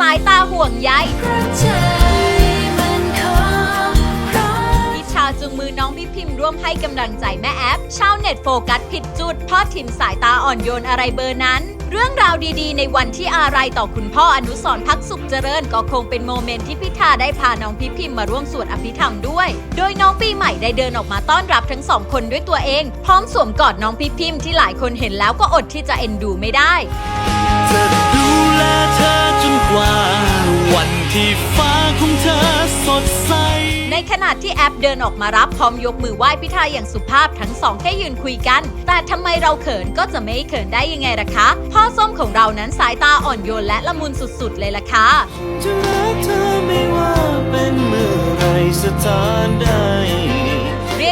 สายตาห่วงใยใจมันขอร้องอิชาจุงมือน้องพี่พิมพ์ร่วมให้กำลังใจแม่แอปชาวเน็ตโฟกัสผิดจุดพ่อทิมสายตาอ่อนโยนอะไรเบอร์นั้น เรื่องราวดีๆ ในวันที่อะไรต่อคุณพ่ออนุสรณ์พักสุขเจริญ ก็คงเป็นโมเมนต์ที่พิธาได้พาน้องพี่พิมพ์มาร่วมสวดอภิธรรมด้วย โดยน้องปีใหม่ได้เดินออกมาต้อนรับทั้งสองคนด้วยตัวเอง พร้อมสวมกอดน้องพี่พิมพ์ที่หลายคนเห็นแล้วก็อดที่จะเอ็นดูไม่ได้ ขณะที่แอปเดินออกมารับพร้อมยกมือไหว้พิธาอย่างสุภาพทั้งสองแค่ยืนคุยกัน แต่ทำไมเราเขินก็จะไม่เขินได้ยังไงล่ะคะ พ่อส้มของเรานั้นสายตาอ่อนโยนและละมุนสุดๆเลยล่ะค่ะจะรักเธอไม่ว่าเป็นเมื่อไรสถานใด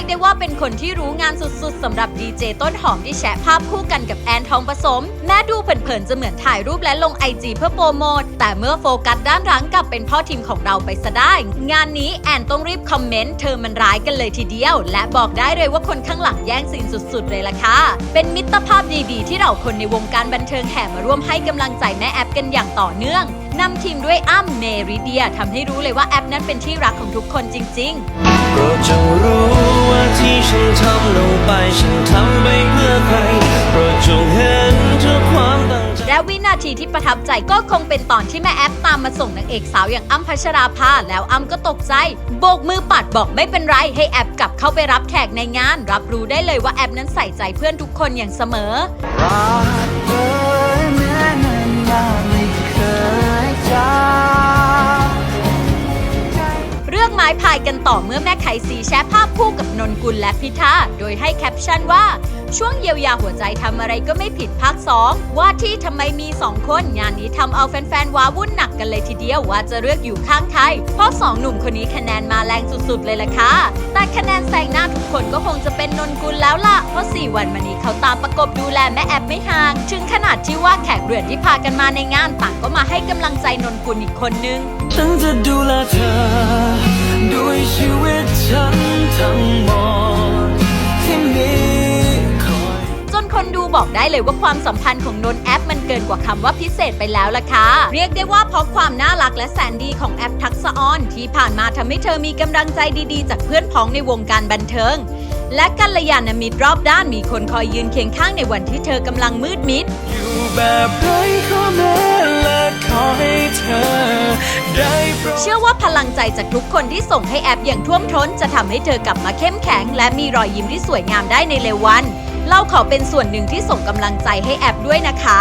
ได้ว่าเป็นคนที่รู้งานสุดๆสำหรับดีเจต้นหอมที่แชะภาพคู่กันกับแอนทองผสม แม้ดูเผินๆจะเหมือนถ่ายรูปและลงไอจีเพื่อโปรโมท แต่เมื่อโฟกัสด้านหลังกลับเป็นพ่อทีมของเราไปซะได้ งานนี้แอนต้องรีบคอมเมนต์เธอมันร้ายกันเลยทีเดียว และบอกได้เลยว่าคนข้างหลังแย่งซีนสุดๆเลยล่ะค่ะ เป็นมิตรภาพดีๆ ที่เราคนในวงการบันเทิงแห่มาร่วมให้กำลังใจแม่แอปกันอย่างต่อเนื่องนำทีมด้วยอ้ำเมริเดียทำให้รู้เลยว่าแอปนั้นเป็นที่รักของทุกคนจริง ๆ ฉันทำลงไป ฉันทำไปเพื่อใครโปรดจงเห็นทุกความตั้งใจ และวินาทีที่ประทับใจก็คงเป็นตอนที่แม่แอปตามมาส่งนางเอกสาวอย่างอ้ำพัชราภาแล้วอ้ำก็ตกใจ โบกมือปัดบอกไม่เป็นไรให้แอปกลับเข้าไปรับแขกในงาน รับรู้ได้เลยว่าแอปนั้นใส่ใจเพื่อนทุกคนอย่างเสมอ รักเธอ กันต่อเมื่อแม่ไขสีแชร์ภาพคู่กับนนกุลและพิธาโดยให้แคปชั่นว่า ช่วงเยียวยาหัวใจทำอะไรก็ไม่ผิดภาค 2 ว่าที่ทำไมมี 2 คน งานนี้ทำเอาแฟนๆว้าวุ่นหนักกันเลยทีเดียวว่าจะเลือกอยู่ข้างใครเพราะ2หนุ่มคนนี้คะแนนมาแรงสุดๆเลยล่ะค่ะ แต่คะแนนแซงหน้าทุกคนก็คงจะเป็นนนกุลแล้วล่ะ เพราะ 4 วันมานี้เขาตามประกบดูแลแม่แอปไม่ห่าง ถึงขนาดที่ว่าแขกเรือนที่พากันมาในงานต่างก็มาให้กำลังใจนนกุลอีกคนนึงฉันจะดูแลเธอ บอกได้เลยว่าความสัมพันธ์ของนนแอปมันเกินกว่าคำว่าพิเศษไปแล้วล่ะค่ะ เรียกได้ว่าเพราะความน่ารักและแสนดีของแอปทักษะออนที่ผ่านมาทำให้เธอมีกำลังใจดีๆ จากเพื่อนพ้องในวงการบันเทิง และกัลยาณมิตรรอบด้านมีคนคอยยืนเคียงข้างในวันที่เธอกำลังมืดมิดอยู่แบบไร้ข้อแม้และขอให้เธอได้โปรดเชื่อว่าพลังใจจากทุกคนที่ส่งให้แอปอย่างท่วมท้น จะทำให้เธอกลับมาเข้มแข็ง และมีรอยยิ้มที่สวยงามได้ในเร็ววัน เราขอเป็นส่วนหนึ่งที่ส่งกำลังใจให้แอปด้วยนะคะ